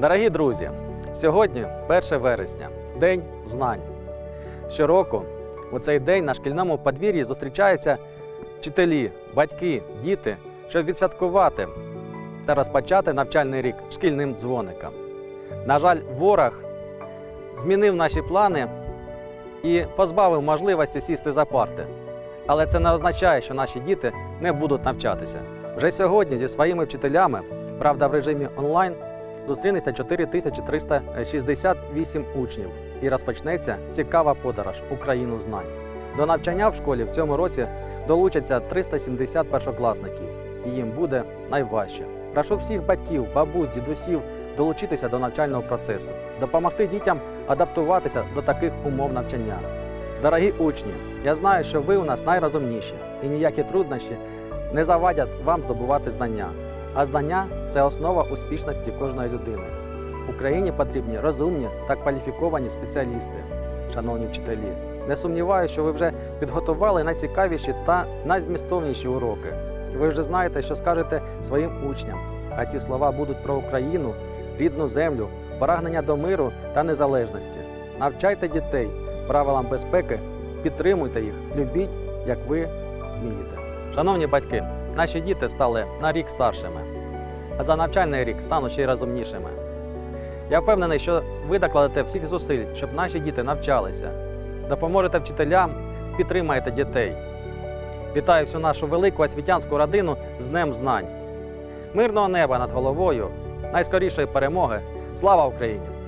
Дорогі друзі, сьогодні 1 вересня, День знань. Щороку у цей день на шкільному подвір'ї зустрічаються вчителі, батьки, діти, щоб відсвяткувати та розпочати навчальний рік шкільним дзвоником. На жаль, ворог змінив наші плани і позбавив можливості сісти за парти. Але це не означає, що наші діти не будуть навчатися. Вже сьогодні зі своїми вчителями, правда, в режимі онлайн, зустрінеться 4368 учнів і розпочнеться цікава подорож у країну знань. До навчання в школі в цьому році долучаться 370 першокласників, і їм буде найважче. Прошу всіх батьків, бабусь, дідусів долучитися до навчального процесу, допомогти дітям адаптуватися до таких умов навчання. Дорогі учні, я знаю, що ви у нас найрозумніші, і ніякі труднощі не завадять вам здобувати знання. А знання це основа успішності кожної людини. Україні потрібні розумні та кваліфіковані спеціалісти, шановні вчителі. Не сумніваюся, що ви вже підготували найцікавіші та найзмістовніші уроки. Ви вже знаєте, що скажете своїм учням, а ці слова будуть про Україну, рідну землю, прагнення до миру та незалежності. Навчайте дітей правилам безпеки, підтримуйте їх, любіть, як ви вмієте. Шановні батьки, наші діти стали на рік старшими, а за навчальний рік стануть ще й розумнішими. Я впевнений, що ви докладете всіх зусиль, щоб наші діти навчалися, допоможете вчителям, підтримаєте дітей. Вітаю всю нашу велику освітянську родину з Днем Знань. Мирного неба над головою, найскорішої перемоги. Слава Україні!